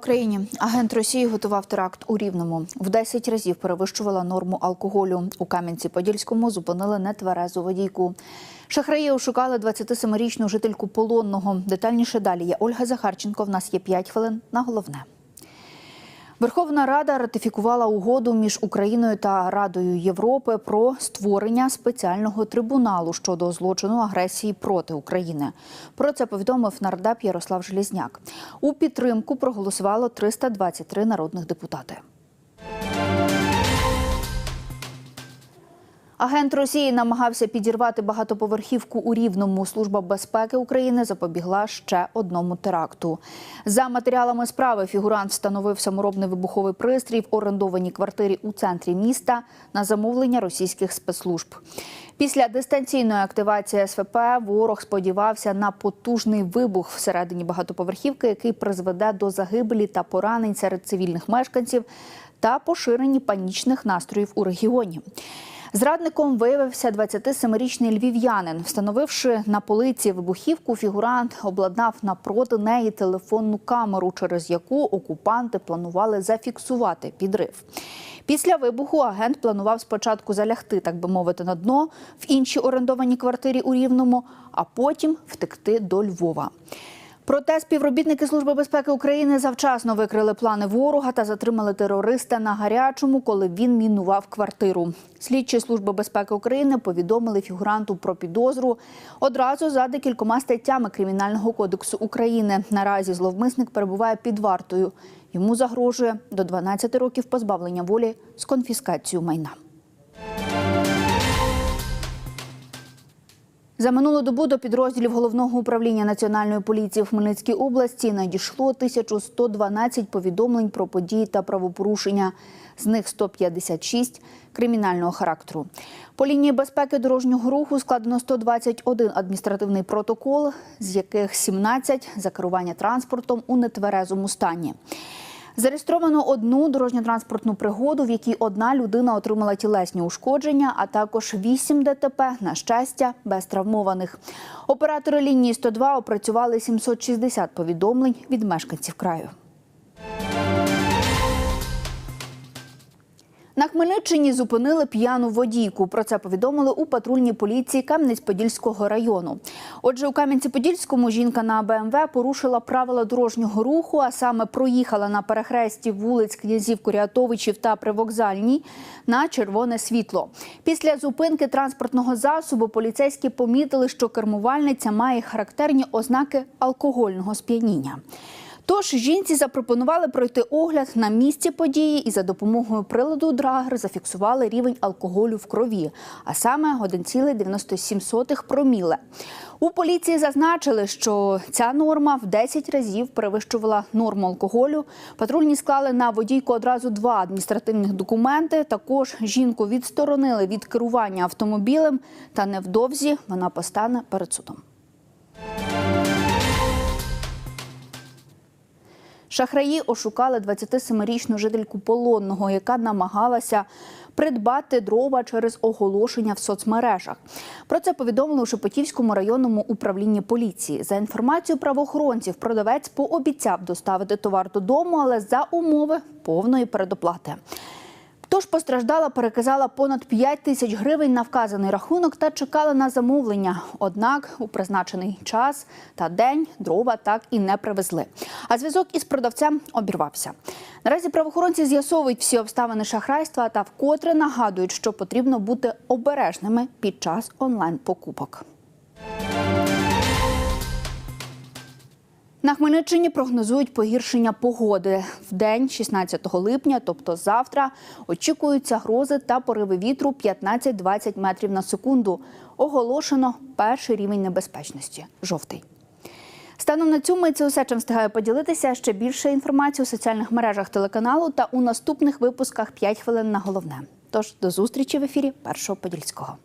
Україні! Агент Росії готував теракт у Рівному. В 10 разів перевищувала норму алкоголю. У Кам'янці-Подільському зупинили нетверезу водійку. Шахраї ошукали 27-річну жительку полонного. Детальніше далі є Ольга Захарченко. В нас є 5 хвилин на головне. Верховна Рада ратифікувала угоду між Україною та Радою Європи про створення спеціального трибуналу щодо злочину агресії проти України. Про це повідомив нардеп Ярослав Желізняк. У підтримку проголосувало 323 народних депутати. Агент Росії намагався підірвати багатоповерхівку у Рівному. Служба безпеки України запобігла ще одному теракту. За матеріалами справи фігурант встановив саморобний вибуховий пристрій в орендованій квартирі у центрі міста на замовлення російських спецслужб. Після дистанційної активації СВП ворог сподівався на потужний вибух всередині багатоповерхівки, який призведе до загибелі та поранень серед цивільних мешканців та поширенні панічних настроїв у регіоні. Зрадником виявився 27-річний львів'янин. Встановивши на полиці вибухівку, фігурант обладнав напроти неї телефонну камеру, через яку окупанти планували зафіксувати підрив. Після вибуху агент планував спочатку залягти, так би мовити, на дно в іншій орендованій квартирі у Рівному, а потім втекти до Львова. Проте співробітники Служби безпеки України завчасно викрили плани ворога та затримали терориста на гарячому, коли він мінував квартиру. Слідчі Служби безпеки України повідомили фігуранту про підозру одразу за декількома статтями Кримінального кодексу України. Наразі зловмисник перебуває під вартою. Йому загрожує до 12 років позбавлення волі з конфіскацією майна. За минулу добу до підрозділів головного управління національної поліції в Хмельницькій області надійшло 1112 повідомлень про події та правопорушення. З них 156 кримінального характеру. По лінії безпеки дорожнього руху складено 121 адміністративний протокол, з яких 17 – за керування транспортом у нетверезому стані. Зареєстровано одну дорожньо-транспортну пригоду, в якій одна людина отримала тілесні ушкодження, а також вісім ДТП, на щастя, без травмованих. Оператори лінії 102 опрацювали 760 повідомлень від мешканців краю. На Хмельниччині зупинили п'яну водійку. Про це повідомили у патрульній поліції Кам'янець-Подільського району. Отже, у Кам'янці-Подільському жінка на БМВ порушила правила дорожнього руху, а саме проїхала на перехресті вулиць князів Курятовичів та Привокзальній на червоне світло. Після зупинки транспортного засобу поліцейські помітили, що кермувальниця має характерні ознаки алкогольного сп'яніння. Тож жінці запропонували пройти огляд на місці події і за допомогою приладу драгер зафіксували рівень алкоголю в крові, а саме 1,97 проміле. У поліції зазначили, що ця норма в 10 разів перевищувала норму алкоголю. Патрульні склали на водійку одразу два адміністративних документи. Також жінку відсторонили від керування автомобілем, та невдовзі вона постане перед судом. Шахраї ошукали 27-річну жительку полонного, яка намагалася придбати дрова через оголошення в соцмережах. Про це повідомили у Шепетівському районному управлінні поліції. За інформацією правоохоронців, продавець пообіцяв доставити товар додому, але за умови повної передоплати. Тож постраждала, переказала понад 5 тисяч гривень на вказаний рахунок та чекала на замовлення. Однак у призначений час та день дрова так і не привезли. А зв'язок із продавцем обірвався. Наразі правоохоронці з'ясовують всі обставини шахрайства та вкотре нагадують, що потрібно бути обережними під час онлайн-покупок. На Хмельниччині прогнозують погіршення погоди. В день 16 липня, тобто завтра, очікуються грози та пориви вітру 15-20 метрів на секунду. Оголошено перший рівень небезпечності жовтий. Станом на цю мить це усе, чим встигаю поділитися. Ще більше інформації у соціальних мережах телеканалу та у наступних випусках «5 хвилин на головне. Тож до зустрічі в ефірі Першого Подільського.